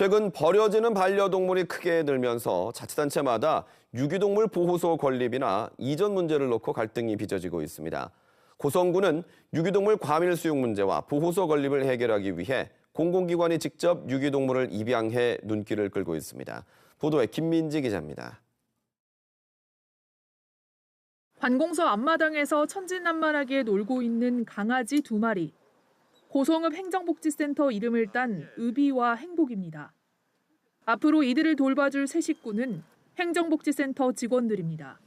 최근 버려지는 반려동물이 크게 늘면서 자치단체마다 유기동물 보호소 건립이나 이전 문제를 놓고 갈등이 빚어지고 있습니다. 고성군은 유기동물 과밀 수용 문제와 보호소 건립을 해결하기 위해 공공기관이 직접 유기동물을 입양해 눈길을 끌고 있습니다. 보도에 김민지 기자입니다. 관공서 앞마당에서 천진난만하게 놀고 있는 강아지 두 마리. 고성읍 행정복지센터 이름을 딴 의비와 행복입니다. 앞으로 이들을 돌봐줄 새 식구는 행정복지센터 직원들입니다.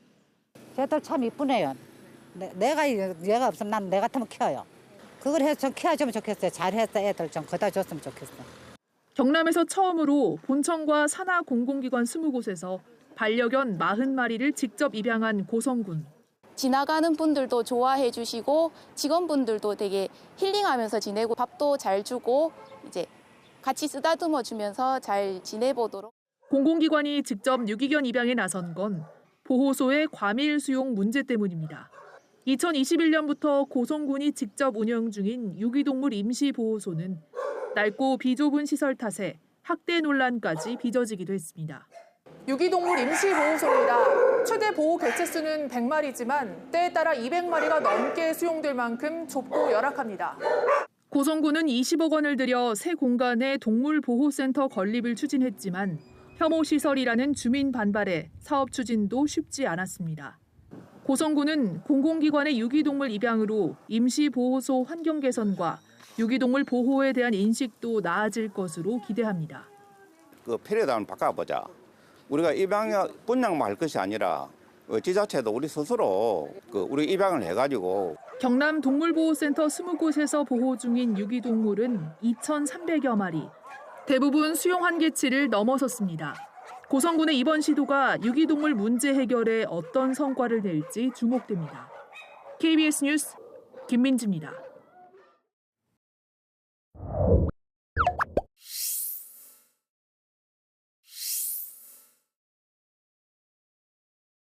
쟤들 참 이쁘네요. 내, 내가 얘가 없으면 난 내 같으면 키워요. 그걸 해서 좀 키워주면 좋겠어요. 잘해서 애들 좀 거다 줬으면 좋겠어. 경남에서 처음으로 본청과 산하 공공기관 20곳에서 반려견 40마리를 직접 입양한 고성군. 지나가는 분들도 좋아해 주시고 직원분들도 되게 힐링하면서 지내고 밥도 잘 주고 이제 같이 쓰다듬어 주면서 잘 지내보도록 공공기관이 직접 유기견 입양에 나선 건 보호소의 과밀 수용 문제 때문입니다. 2021년부터 고성군이 직접 운영 중인 유기동물 임시보호소는 낡고 비좁은 시설 탓에 학대 논란까지 빚어지기도 했습니다. 유기동물 임시보호소입니다. 최대 보호 개체수는 100마리지만 때에 따라 200마리가 넘게 수용될 만큼 좁고 열악합니다. 고성군은 20억 원을 들여 새 공간에 동물보호센터 건립을 추진했지만 혐오 시설이라는 주민 반발에 사업 추진도 쉽지 않았습니다. 고성군은 공공기관의 유기동물 입양으로 임시보호소 환경 개선과 유기동물 보호에 대한 인식도 나아질 것으로 기대합니다. 그 패러다임을 바꿔보자. 우리가 입양 분양만 할 것이 아니라 어, 지자체도 우리 스스로 그 우리 입양을 해가지고 경남 동물보호센터 20곳에서 보호 중인 유기동물은 2,300여 마리. 대부분 수용 한계치를 넘어섰습니다. 고성군의 이번 시도가 유기동물 문제 해결에 어떤 성과를 낼지 주목됩니다. KBS 뉴스 김민지입니다.